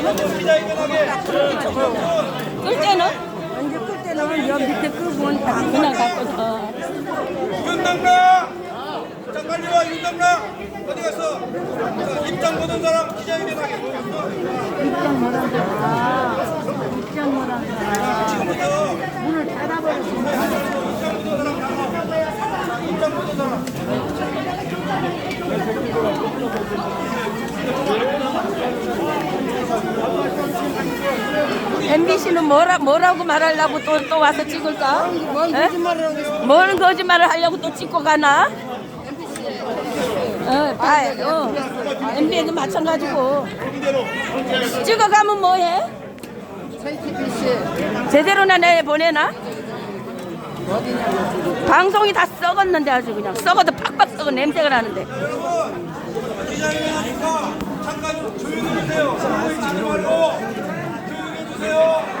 끌 때는 이제 끌 때는 여 밑에 끄고 다 그냥 갖고서 윤당나! 자 빨리 와 윤당나! 어디 갔어? 자, 입장 보는 사람 기자회견하게 입장 뭐란 거야. 입장 뭐란 거야. 지금부터 문을 닫아버렸어. MBC는 뭐라 뭐라고 말하려고 또 또 와서 찍을까? 뭔 에? 거짓말을 하고. 뭔 거짓말을 하려고 또 찍고 가나? 어, 다, 어. MBN도 마찬가지고. 찍어가면 뭐해? 제대로나 내 보내나? 방송이 다 썩었는데 아주 그냥 썩어도 팍팍 썩어 냄새가 나는데. 잠깐 조용히 해주세요. 조용히 해주세요.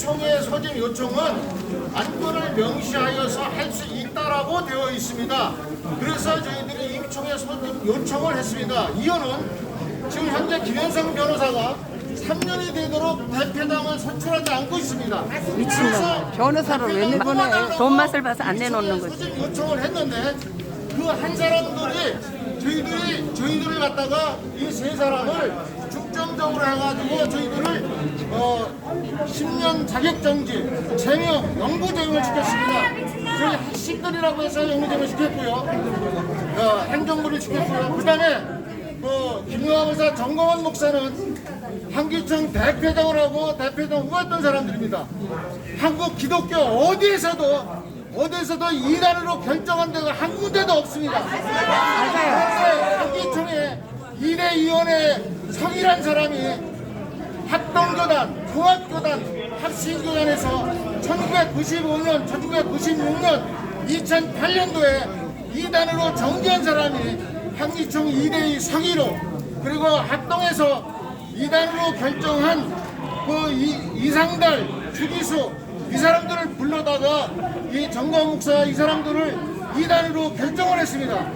임총회 소집 요청은 안건을 명시하여서 할 수 있다라고 되어 있습니다. 그래서 저희들이 임총회 소집 요청을 했습니다. 이유는 지금 현재 김현성 변호사가 3년이 되도록 대표당을 선출하지 않고 있습니다. 미친놈. 변호사를 왜 내보내? 돈 맛을 봐서 안 내놓는 거지. 소집 요청을 했는데 그 한 사람들이 저희들이 저희들을 갖다가 이 세 사람을 중점적으로 해가지고 저희들을 어 10년 자격정지, 제명, 영구제명을 시켰습니다. 저희 학식들이라고 해서 영구제명을 시켰고요. 어, 행정부를 시켰고요. 그 다음에 그 김용화 목사, 정광원 목사는 한기총 대표장을 하고 대표장 후했던 사람들입니다. 한국 기독교 어디에서도 어디에서도 이단으로 결정한 데가 한 군데도 없습니다. 맞아요. 한기총에 이대위원회 성이란 사람이 합동교단, 종합교단, 합신교단에서 1995년, 1996년, 2008년도에 이단으로 정지한 사람이 한기총 2대의 서기로 그리고 합동해서 이단으로 결정한 그 이, 이상달, 주기수 이 사람들을 불러다가 이 정광 목사 이 사람들을 이단으로 결정을 했습니다.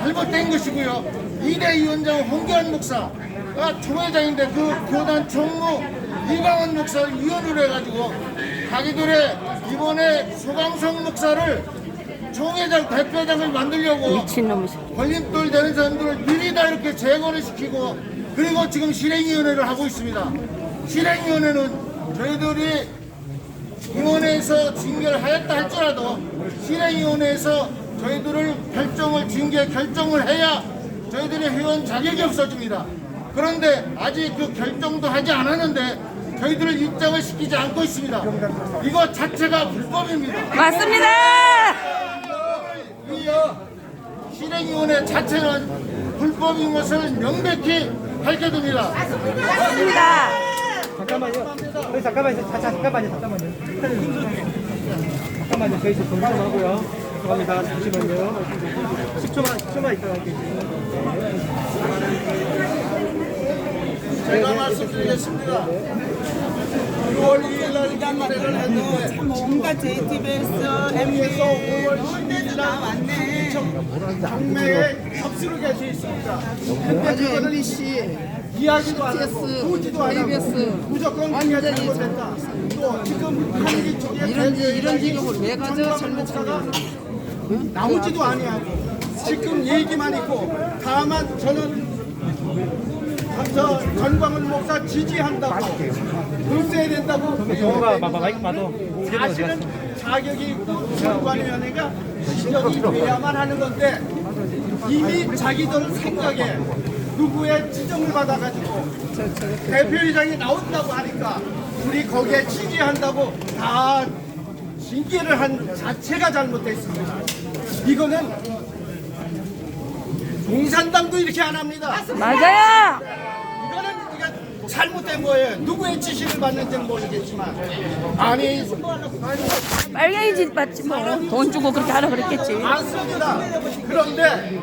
잘못된 것이고요. 이대 위원장 홍기환 목사가 총회장인데 그 교단 총무 이광원 목사를 위원으로 해가지고 자기들의 이번에 소강성 목사를 총회장 대표장을 만들려고. 걸림돌 되는 사람들을 미리 다 이렇게 제거를 시키고 그리고 지금 실행위원회를 하고 있습니다. 실행위원회는 저희들이 위원회에서 징계를 하였다 할지라도 실행위원회에서 저희들을 결정을 징계 결정을 해야 저희들의 회원 자격이 없어집니다. 그런데 아직 그 결정도 하지 않았는데 저희들을 입장을 시키지 않고 있습니다. 이거 자체가 불법입니다. 맞습니다. 이어 실행위원회 자체는 불법인 것을 명백히 밝혀둡니다. 맞습니다. 잠깐만요. 저희 잠깐만요. 자, 자, 잠깐만요. 잠깐만요. 잠깐만요. 저희 지금 정리좀 하고요. 죄송합니다. 잠시만요. 10초만, 10초만 있다가 할게요. 제가 말씀드리겠습니다. 6월 2일 날 입장을 했는데 뭔가 JTBS, MB에서 5월 10일 나왔네. 경매에 접수를 개수 있습니다. 아주 MBC, 이야기도 안 하고 보지도 안 하고 무조건 완전히 잘못했다. 또 지금 한기 쪽에 이런 지- 이런 지경을 왜 가져? 젊은 목사 가 나오지도 아니하고 지금 얘기만 있고 다만 저는 저 전광훈 목사 지지한다고 글쎄야 된다고 영어가 마- 봐도. 사실은? 자격이 있고 전관위원회가 지적이 돼야만 하는 건데 이미 자기들 생각에 누구의 지정을 받아가지고 대표이장이 나온다고 하니까 우리 거기에 지지한다고 다 징계를 한 자체가 잘못됐습니다. 이거는 공산당도 이렇게 안 합니다. 맞아요. 이거는 우리가 잘못된 거예요. 누구의 지시를 받는지는 모르겠지만 아니 빨갱이 짓 받지 뭐. 돈 주고 그렇게 하라 그랬겠지. 맞습니다. 그런데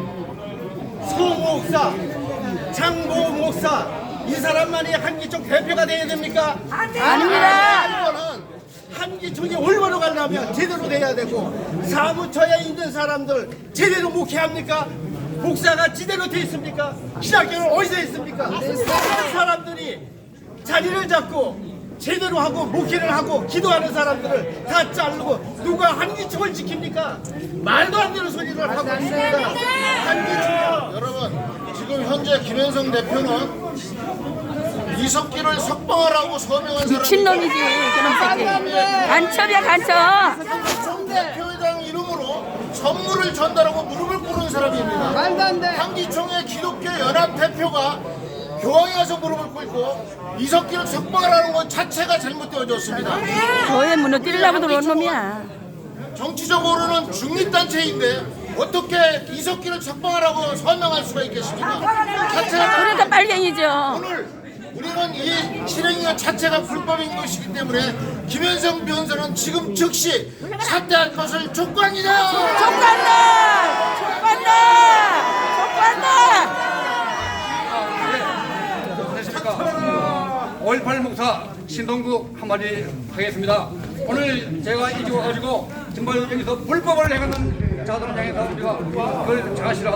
소 목사, 장보 목사 이 사람만이 한기총 대표가 돼야 됩니까? 아닙니다. 이거는 한기총이 올바로 가려면 제대로 돼야 되고 사무처에 있는 사람들 제대로 목회합니까? 목사가 제대로 돼 있습니까? 신학교는 어디서 있습니까? 그런 사람들이 자리를 잡고 제대로 하고 목회를 하고 기도하는 사람들을 다 자르고 누가 한기총을 지킵니까? 말도 안 되는 소리를 하고 있습니다. 한기총 여러분 지금 현재 김현성 대표는 이석기를 석방하라고 서명한 사람이 미친놈이지 그런 새끼. 간첩이야 간첩. 정 대표회장 이름으로 선물을 전달하고 무릎을 꿇은 사람입니다. 말도 안 돼. 한기총의 기독교 연합 대표가 교황에 가서 무릎을 꿇고 이석기를 석방하라는 것 자체가 잘못되어졌습니다. 교회 무너뜨리려고 들어온 놈이야. 정치적으로는 중립단체인데 어떻게 이석기를 석방하라고 서명할 수가 있겠습니까? 자체가 그러니까 빨갱이죠. 오늘 우리는 이 실행위원 자체가 불법인 것이기 때문에 김현성 변호사는 지금 즉시 사퇴할 것을 촉구합니다. 족간다! 족간다! 족간다! 5.18 목사 신동구 한마디 하겠습니다. 오늘 제가 이제 와가지고 정말 여기서 불법을 행하는 자들을 향해서 우리가 그걸 있습니다.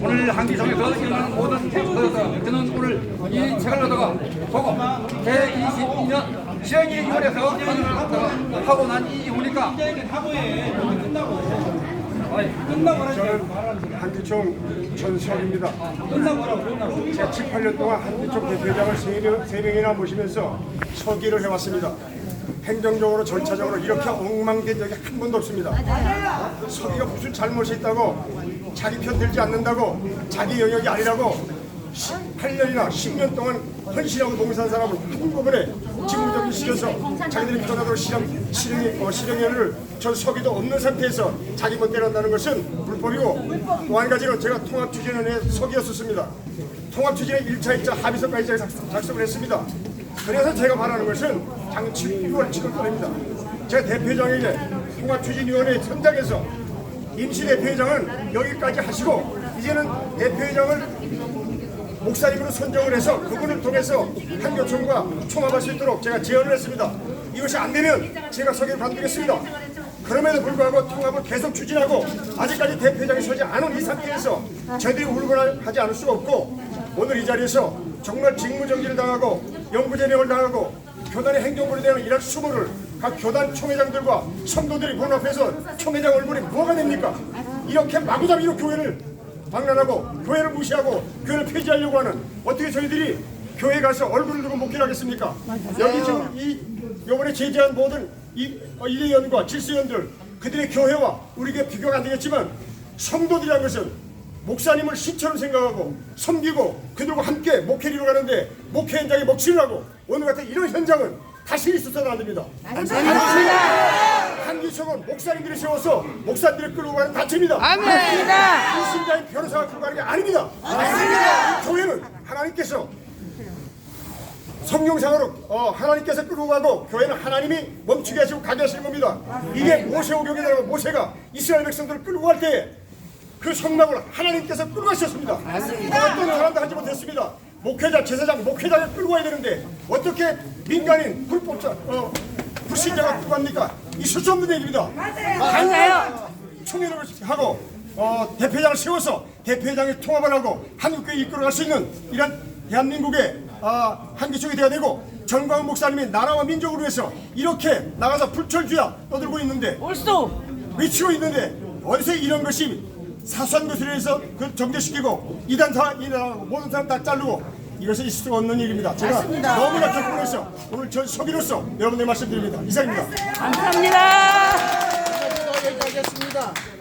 오늘 한기성에서 일어나는 모든 것을 저는 오늘 이 책을 갖다가 보고 제22년 시행위원회에서 판을 갖다가 하고 난 이후니까 저는 한기총 전석입니다. 제가 7, 8년 동안 한기총 대표장을 세 명- 세 명이나 모시면서 서기를 해왔습니다. 행정적으로 절차적으로 이렇게 엉망된 적이 한 번도 없습니다. 서기가 무슨 잘못이 있다고 자기 편 들지 않는다고 자기 영역이 아니라고 8년이나 10년 동안 헌신하고 봉사한 사람을 한꺼번에 직무정지 시켜서 자기들이 편하도록 실행, 실행, 어, 실행위원회를 전 서기도 없는 상태에서 자기 멋대로 한다는 것은 불법이고 또 한 가지는 제가 통합추진위원회 서기였었습니다. 통합추진의 1차, 2차 합의서까지 작성을 했습니다. 그래서 제가 바라는 것은 장 7월 7월달입니다. 제가 대표장에게 통합추진위원회 현장에서 임시 대표회장은 여기까지 하시고 이제는 대표회장을 목사님으로 선정을 해서 그분을 통해서 한교총과 총합할 수 있도록 제가 제안을 했습니다. 이것이 안 되면 제가 서기를 관두겠습니다. 그럼에도 불구하고 통합을 계속 추진하고 아직까지 대표장이 서지 않은 이 상태에서 저희들이 울거나 하지 않을 수가 없고 오늘 이 자리에서 정말 직무정지를 당하고 영구제명을 당하고 교단의 행정부에 대한 이런 수모를 각 교단 총회장들과 성도들이 보는 앞에서 총회장 얼굴이 뭐가 됩니까? 이렇게 마구잡이로 교회를 방란하고 교회를 무시하고 교회를 폐지하려고 하는 어떻게 저희들이 교회 가서 얼굴을 들고 목회를 하겠습니까? 여기 지금 이 요번에 제재한 모든 이 어, 이대위원과 질서위원들 그들의 교회와 우리에게 비교가 안 되겠지만 성도들이라는 것은 목사님을 신처럼 생각하고 섬기고 그들과 함께 목회를 이루어가는데 목회 현장에 먹칠을 하고 오늘 같은 이런 현장은 다시 있어서는 안 됩니다. 한기총은 목사님들이 세워서 목사님들이 끌고 가는 단체입니다. 맞습니다. 이 신자인 변호사가 끌고 가는 게 아닙니다. 이 교회는 하나님께서 성령상으로 어, 하나님께서 끌고 가고 교회는 하나님이 멈추게 하시고 가게 하시는 겁니다. 이게 모세오경에 나오고 모세가 이스라엘 백성들을 끌고 갈 때 그 성막을 하나님께서 끌고 가셨습니다. 어떤 사람도 하지 못했습니다. 목회자, 제사장, 목회자를 끌고 와야 되는데 어떻게 민간인, 불법자, 어, 불신자가 끌고 갑니까? 있을 수 없는 얘기입니다. 맞아요. 총회를 하고 어, 대표장을 세워서 대표장이 통합을 하고 한국교회 이끌어갈 수 있는 이런 대한민국의 아, 한기총이 되어야 되고 정광훈 목사님이 나라와 민족을 위해서 이렇게 나가서 불철주야 떠들고 있는데 올수 외치고 있는데 어디서 이런 것이 사소한 것을 위해서 그 정제시키고 이단사 이단하고 모든 사람 다 자르고 이것은 있을 수가 없는 일입니다. 제가 너무나 겪으면서 오늘 전 서기로서 여러분들 말씀드립니다. 이상입니다. 감사합니다. 여기까지 하겠습니다.